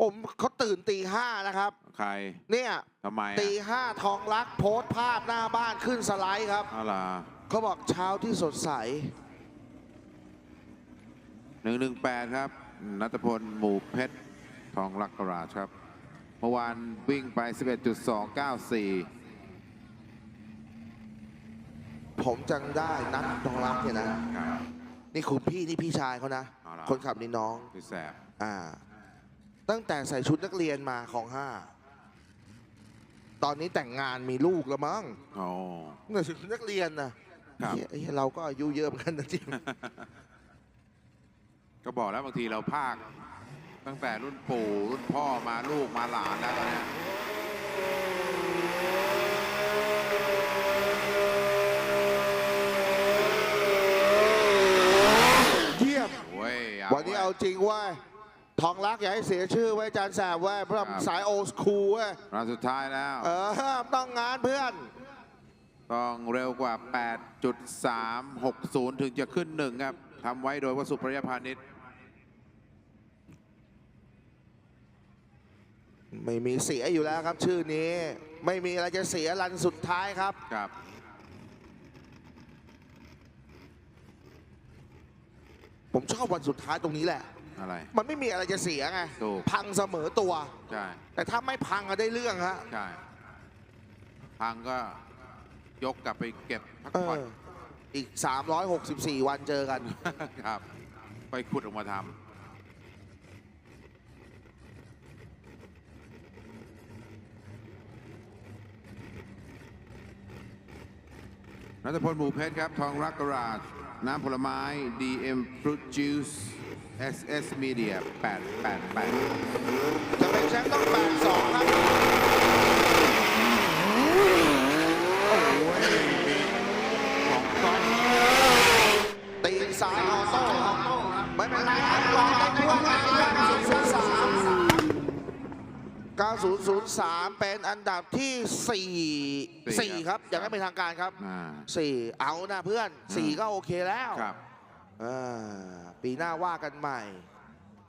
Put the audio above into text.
ผมเขาตื่นตีห้านะครับ ใคร เนี่ยทำไมตีอะห้าทองรักโพสต์ภาพหน้าบ้านขึ้นสไลด์ครับ เอาล่ะเขาบอกเช้าที่สดใส หนึ่งหนึ่งแปดครับ นัทพล หมู่เพชร ทองรักกราชครับ เมื่อวานวิ่งไป 11.294 ผมจังได้นัดทองรักเนี่ยนะ ครับ นี่คุณพี่นี่พี่ชายเขานะ เอาล่ะ คนขับนี่น้อง พี่แสบ อ่า ตั้งแต่ใส่ชุดนักเรียนมาของห้า ตอนนี้แต่งงานมีลูกแล้วมั้งโอ้ตั้งแต่ชุดนักเรียนนะครับ เหี้ยเหี้ยเราก็อายุเยอะเหมือนกันนะจริง ก็บอกแล้วบางทีเราภาค ตั้งแต่รุ่นปู่รุ่นพ่อมาลูกมาหลานแล้วตอนเนี้ยเยี่ยม โอ้ยวันนี้เอาจริงเว่า ทองรักอย่าให้เสียชื่อไว้อาจารย์แสบเว่าเพราะมันสายโอสคูลเว้ยรานสุดท้ายแล้ว เออต้องงานเพื่อน ต้องเร็วกว่า 8.360 ถึงจะขึ้นหนึ่งครับทำไว้โดยวสุพรยพานิชไม่มีเสียอยู่แล้วครับชื่อนี้ ไม่มีอะไรจะเสียรันสุดท้ายครับครับ ผมชอบวันสุดท้ายตรงนี้แหละ อะไร มันไม่มีอะไรจะเสียไง ถูก พังเสมอตัว ใช่แต่ถ้าไม่พังก็ได้เรื่องฮะใช่พังก็ยกกลับไปเก็บพักเอผ่อน อ อีก 364 วันเจอกัน ครับ ไปขุดออกมาทำนัทพลหมูเพชรครับ ทองรักกราช น้ำผลไม้ DM Fruit Juice SS Media 888 จะเป็นแชมป์ต้องแปดสองครับของก้อนตีนซ้ายออโต้ครับไม่เป็นไรครับรอได้ทั่วงาน9003 เป็นอันดับที่4 4ครับ อย่างไม่เป็นทางการครับ อ่า 4 เอานะเพื่อน 4 ก็โอเคแล้ว ครับอ่า ปีหน้าว่ากันใหม่